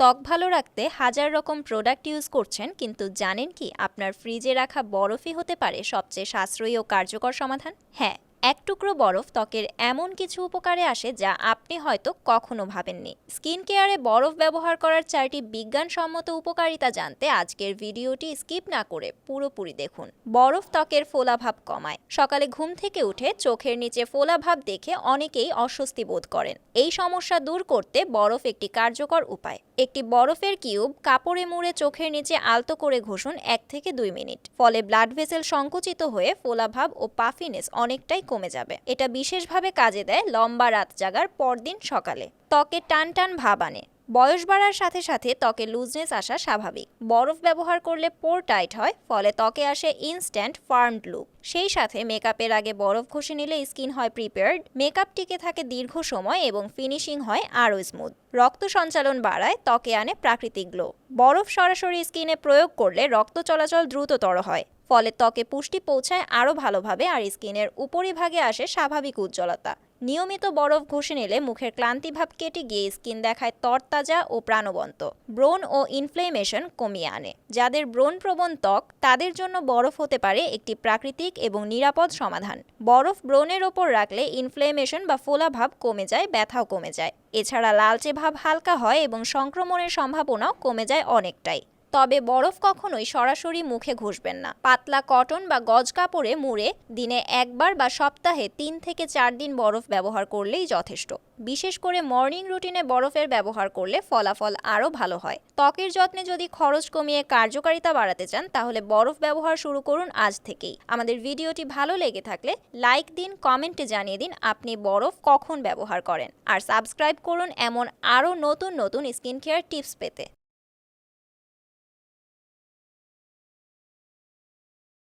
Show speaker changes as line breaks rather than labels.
ত্বক ভালো রাখতে হাজার রকম প্রোডাক্ট ইউজ করছেন, কিন্তু জানেন কি আপনার ফ্রিজে রাখা বরফই হতে পারে সবচেয়ে সাশ্রয়ী ও কার্যকর সমাধান? হ্যাঁ। এক টুকরো বরফ ত্বকের এমন কিছু উপকারে আসে যা আপনি হয়তো কখনো ভাবেননি। স্কিন কেয়ারে বরফ ব্যবহার করার চারটি বিজ্ঞানসম্মত উপকারিতা জানতে আজকের ভিডিওটি স্কিপ না করে পুরোপুরি দেখুন। বরফ ত্বকের ফোলাভাব কমায়। সকালে ঘুম থেকে উঠে চোখের নিচে ফোলাভাব দেখে অনেকেই অস্বস্তি বোধ করেন। এই সমস্যা দূর করতে বরফ একটি কার্যকর উপায়। একটি বরফের কিউব কাপড়ে মুড়ে চোখের নিচে আলতো করে ঘষুন এক থেকে দুই মিনিট। ফলে ব্লাড ভেসেল সংকুচিত হয়ে ফোলাভাব ও পাফিনেস অনেকটাই কমে যাবে। এটা বিশেষভাবে কাজে দেয় লম্বা রাত জাগার পরদিন সকালে। ত্বকে টান টান ভাব আনে। বয়স বাড়ার সাথে সাথে ত্বকে লুজনেস আসা স্বাভাবিক। বরফ ব্যবহার করলে পোর টাইট হয়, ফলে ত্বকে আসে ইনস্ট্যান্ট ফার্মড লুক। সেই সাথে মেকআপের আগে বরফ ঘষে নিলে স্কিন হয় প্রিপেয়ার্ড, মেকআপ টিকে থাকে দীর্ঘ সময় এবং ফিনিশিং হয় আরও স্মুথ। রক্ত সঞ্চালন বাড়ায়, ত্বকে আনে প্রাকৃতিক গ্লো। বরফ সরাসরি স্কিনে প্রয়োগ করলে রক্ত চলাচল দ্রুততর হয়। ফলে ত্বকে পুষ্টি পৌঁছায় আরও ভালোভাবে আর স্কিনের উপরিভাগে আসে স্বাভাবিক উজ্জ্বলতা। নিয়মিত বরফ ঘষে নিলে মুখের ক্লান্তিভাব কেটে গিয়ে স্কিন দেখায় তরতাজা ও প্রাণবন্ত। ব্রণ ও ইনফ্লেমেশন কমিয়ে আনে। যাদের ব্রোন প্রবণ ত্বক, তাদের জন্য বরফ হতে পারে একটি প্রাকৃতিক এবং নিরাপদ সমাধান। বরফ ব্রণের ওপর রাখলে ইনফ্লেমেশন বা ফোলাভাব কমে যায়, ব্যথাও কমে যায়। এছাড়া লালচে ভাব হালকা হয় এবং সংক্রমণের সম্ভাবনাও কমে যায় অনেকটাই। তবে বরফ কখনোই সরাসরি মুখে ঘষবেন না। পাতলা কটন বা গজ কাপড়ে মুড়ে দিনে একবার বা সপ্তাহে তিন থেকে চার দিন বরফ ব্যবহার করলেই যথেষ্ট। বিশেষ করে মর্নিং রুটিনে বরফের ব্যবহার করলে ফলাফল আরও ভালো হয়। ত্বকের যত্নে যদি খরচ কমিয়ে কার্যকারিতা বাড়াতে চান, তাহলে বরফ ব্যবহার শুরু করুন আজ থেকেই। আমাদের ভিডিওটি ভালো লেগে থাকলে লাইক দিন, কমেন্টে জানিয়ে দিন আপনি বরফ কখন ব্যবহার করেন। আর সাবস্ক্রাইব করুন এমন আরও নতুন নতুন স্কিন কেয়ার টিপস পেতে।